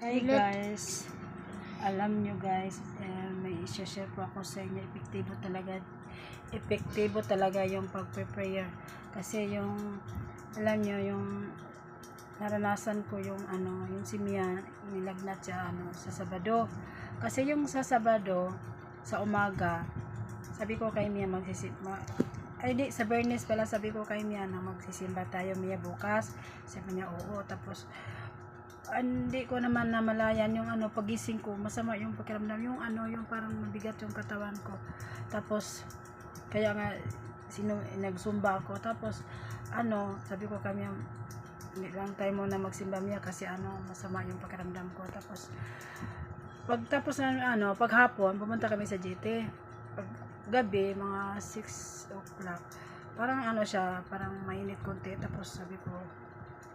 Hi guys, alam nyo guys, eh, may share po ako sa inyo, epektibo talaga, epektibo talaga yung pagpe-prayer. Kasi yung, alam nyo, yung naranasan ko yung ano, yung si Mia, nilagnat siya ano, sa Sabado. Kasi yung sa Sabado, sa umaga, sabi ko kay Mia magsisimba, ay di, sa Bernes pala sabi ko kay Mia na magsisimba tayo Mia bukas. Sabi niya oo, tapos hindi ko naman namalayan yung ano pagising ko. Masama yung pakiramdam yung ano yung parang mabigat yung katawan ko. Tapos kaya nga sino nagsumba ako. Tapos ano sabi ko kami hindi lang tayo muna magsimba niya kasi ano masama yung pakiramdam ko. Tapos pagtapos ng ano paghapon pumunta kami sa GT pag gabi mga 6 o'clock. Parang ano siya parang mainit konti. Tapos sabi ko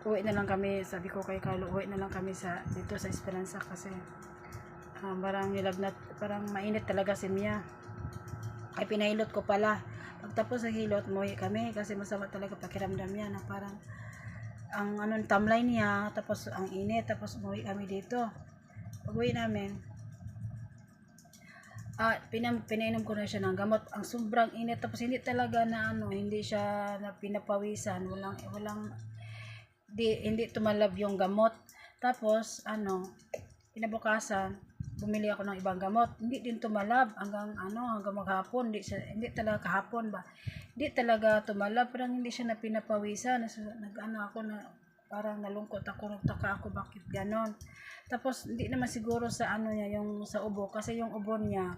uwi na lang kami. Sabi ko kay Carlo uwi na lang kami sa dito sa Esperanza kasi ah, parang nilagnat parang mainit talaga si Mia. Ay pinahilot ko pala. Pagtapos sa hilot umuwi kami kasi masama talaga pakiramdam niya na parang ang anong tamlay niya tapos ang init tapos umuwi kami dito. Pag uwi namin ah pinam, pinainom ko na siya ng gamot. Ang sobrang init tapos hindi talaga na ano hindi siya na pinapawisan. Walang walang di hindi tumalab yung gamot. Tapos ano kinabukasan bumili ako ng ibang gamot. Hindi din tumalab hanggang ano hanggang maghapon. Hindi siya, hindi talaga kahapon ba? Hindi talaga tumalab. Parang hindi siya na pinapawisan. So, nag ano ako na parang nalungkot ako nagtaka ako bakit ganon? Tapos hindi naman siguro sa ano niya yung sa ubo. Kasi yung ubo niya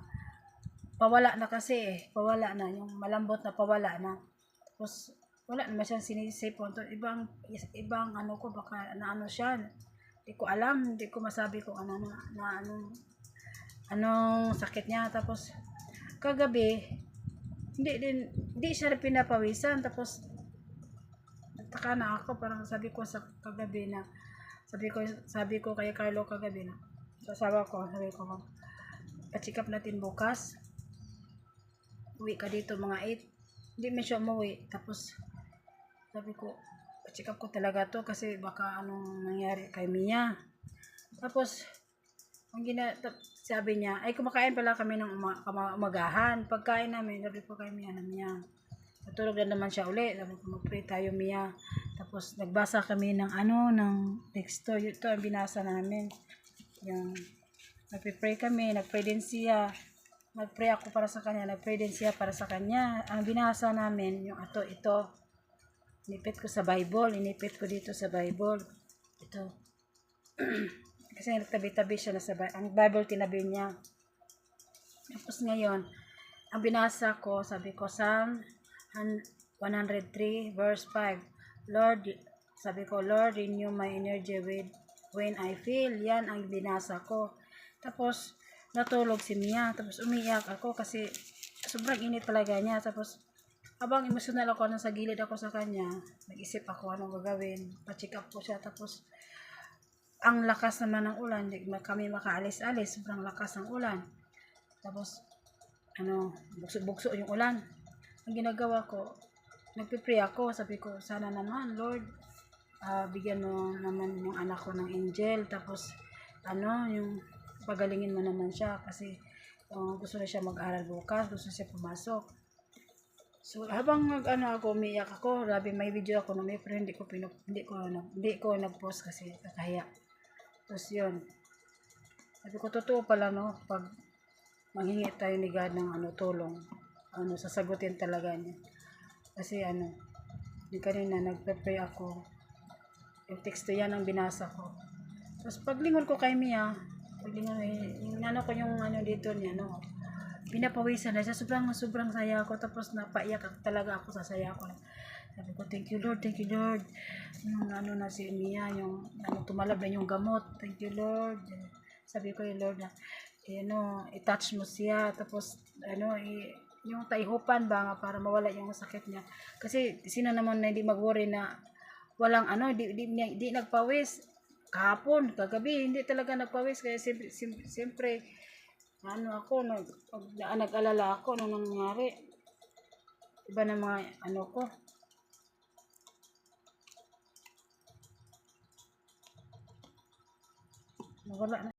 pawala na kasi eh. Pawala na. Yung malambot na pawala na. Tapos wala naman siyang sinisipon to ibang ibang ano ko baka na ano siya. Hindi ko alam. Hindi ko masabi kung ano na, na anong anong sakit niya. Tapos kagabi hindi din hindi siya pinapawisan. Tapos nagtaka na ako. Parang sabi ko sa kagabi na sabi ko sabi ko kay Carlo kagabi na sa asawa ko sabi ko pa-check up natin bukas. Uwi ka dito mga 8 hindi man siya umuwi. Tapos sabi ko check up ko talaga to kasi baka anong nangyari kay Mia. Tapos ang gina sabi niya ay kumakain pala kami ng uma, umagahan. Pagkain namin sabi ko kay Mia na Mia natulog na naman siya uli. Sabi ko mag-pray tayo Mia. Tapos nagbasa kami ng ano ng texto ito ang binasa namin. Yung nagpe-pray kami nagpray din siya. Nagpray ako para sa kanya nagpray din siya para sa kanya. Ang binasa namin yung ato ito Inipit ko sa Bible. Inipit ko dito sa Bible. Ito. Kasi nagtabi-tabi siya na sa Bible. Ang Bible tinabi niya. Tapos ngayon, ang binasa ko, sabi ko, Psalm 103 verse 5. Lord, sabi ko, Lord, renew my energy with when I feel. Yan ang binasa ko. Tapos, natulog si Mia. Tapos, umiyak ako kasi sobrang init talaga niya. Tapos, habang emotional ako nasa gilid ako sa kanya, nag-isip ako anong gagawin. Pa-check up ko siya. Tapos, ang lakas naman ng ulan, kami makaalis-alis. Sobrang lakas ng ulan. Tapos, ano, bukso-bukso yung ulan. Ang ginagawa ko, nagpipray ako. Sabi ko, sana naman, Lord, ah, bigyan mo naman yung anak ko ng angel. Tapos, ano, yung pagalingin mo naman siya. Kasi, ah, gusto na siya mag-aral bukas. Gusto siya pumasok. So habang nag ano ako umiyak ako, grabe may video ako na may pero hindi ko pinuk hindi ko nag hindi ko nag-post kasi kakahiya. Tapos yun. Sabi ko totoo pala no pag manghingi tayo ni God ng ano tulong, ano sasagutin talaga niya. Kasi ano, yung kanina nagpe-pray ako. Yung teksto yan ang binasa ko. Tapos paglingon ko kay Mia, paglingon yung ano ko yung ano dito niya no, pinapawisan na siya. Sobrang, sobrang saya ako. Tapos napaiyak talaga ako sa saya ko. Sabi ko, thank you Lord, thank you Lord. Yung ano na si Mia, yung ano, tumalab na yung gamot. Thank you Lord. Sabi ko, yung Lord na, eh, ano, i-touch mo siya. Tapos, ano, i- yung taihupan ba nga para mawala yung sakit niya. Kasi, sino naman na hindi mag-worry na walang ano, di, di, di, di nagpawis. Kahapon, kagabi, hindi talaga nagpawis. Kaya siyempre, siyempre ano ako, nag, pag nag-alala ako, ano nangyari. Iba na mga ano ko. Nawala na.